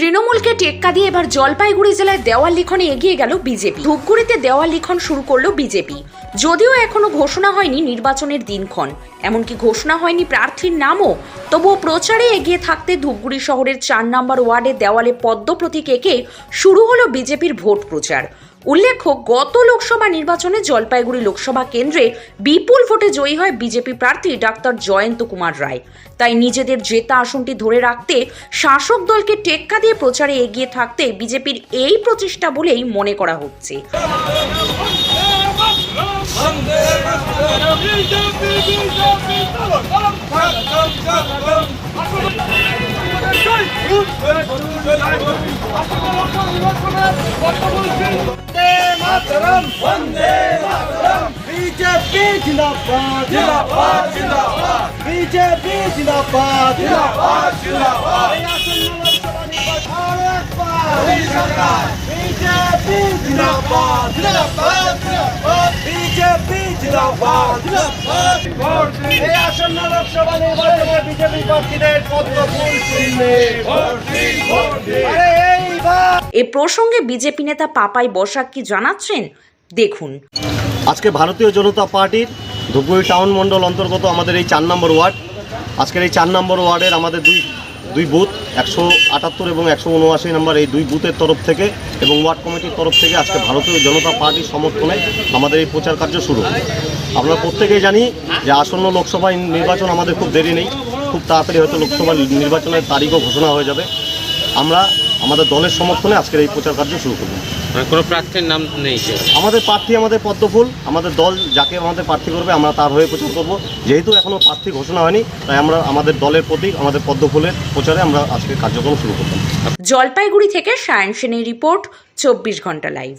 তৃণমূলকে টেক্কা দিয়ে এবার জলপাইগুড়ি জেলায় দেওয়াল লিখনে এগিয়ে গেল বিজেপি। ধূপগুড়িতে দেওয়াল লিখন শুরু করল বিজেপি। যদিও এখনও ঘোষণা হয়নি নির্বাচনের দিনক্ষণ। এমনকি ঘোষণা হয়নি প্রার্থীর নামও। তবুও প্রচারে এগিয়ে থাকতে ধূপগুড়ি শহরের চার নম্বর ওয়ার্ডে দেওয়ালে পদ্ম প্রতীক এঁকে শুরু হলো বিজেপির ভোট প্রচার। উল্লেখ্য, গত লোকসভা নির্বাচনে জলপাইগুড়ি লোকসভা কেন্দ্রে বিপুল ভোটে জয়ী হয় বিজেপি প্রার্থী ডাক্তার জয়ন্ত কুমার রায়। তাই নিজেদের জেতা আসনটি ধরে রাখতে শাসক দলকে টেক্কা দিয়ে প্রচারে এগিয়ে থাকতে বিজেপির এই প্রচেষ্টা বলেই মনে করা হচ্ছে। বন্দে মাতরম বিজেপি জিন্দাবাদ জিন্দাবাদ জিন্দাবাদ বিজেপি জিন্দাবাদ জিন্দাবাদ জিন্দাবাদ এই আসন্ন লোকসভা নির্বাচন একবার বিজেপি জিন্দাবাদ জিন্দাবাদ এই আসন্ন লোকসভা নির্বাচনে বিজেপি প্রার্থীদের পদ্মফুল চিহ্নে আরে এইবার এ প্রসঙ্গে বিজেপি নেতা পাপাই বসাক কি জানাচ্ছেন? দেখুন। আজকে ভারতীয় জনতা পার্টির ধূপগুড়ি টাউন মণ্ডল অন্তর্গত আমাদের এই চার নম্বর ওয়ার্ড। আজকের এই চার নম্বর ওয়ার্ডের আমাদের দুই দুই বুথ, একশো আটাত্তর এবং একশো উনআশি নম্বর এই দুই বুথের তরফ থেকে এবং ওয়ার্ড কমিটির তরফ থেকে আজকে ভারতীয় জনতা পার্টির সমর্থনে আমাদের এই প্রচার কার্য শুরু। আমরা প্রত্যেকেই জানি যে আসন্ন লোকসভা নির্বাচন আমাদের খুব দেরি নেই। খুব তাড়াতাড়ি হয়তো লোকসভা নির্বাচনের তারিখও ঘোষণা হয়ে যাবে। আমরা আমাদের দলের সমর্থনে আজকের এই প্রচার কার্য শুরু করব। মানে কোনো প্রার্থীর নাম নেই আমাদের প্রার্থী আমাদের পদ্মফুল আমাদের দল যাকে আমাদের প্রার্থী করবে আমরা তার হয়ে প্রচার করব। যেহেতু এখনও প্রার্থী ঘোষণা হয়নি তাই আমরা আমাদের দলের প্রতীক আমাদের পদ্মফুলের প্রচারে আমরা আজকে কার্যক্রম শুরু করব। জলপাইগুড়ি থেকে সায়ন সেনের রিপোর্ট চব্বিশ ঘণ্টা লাইভ।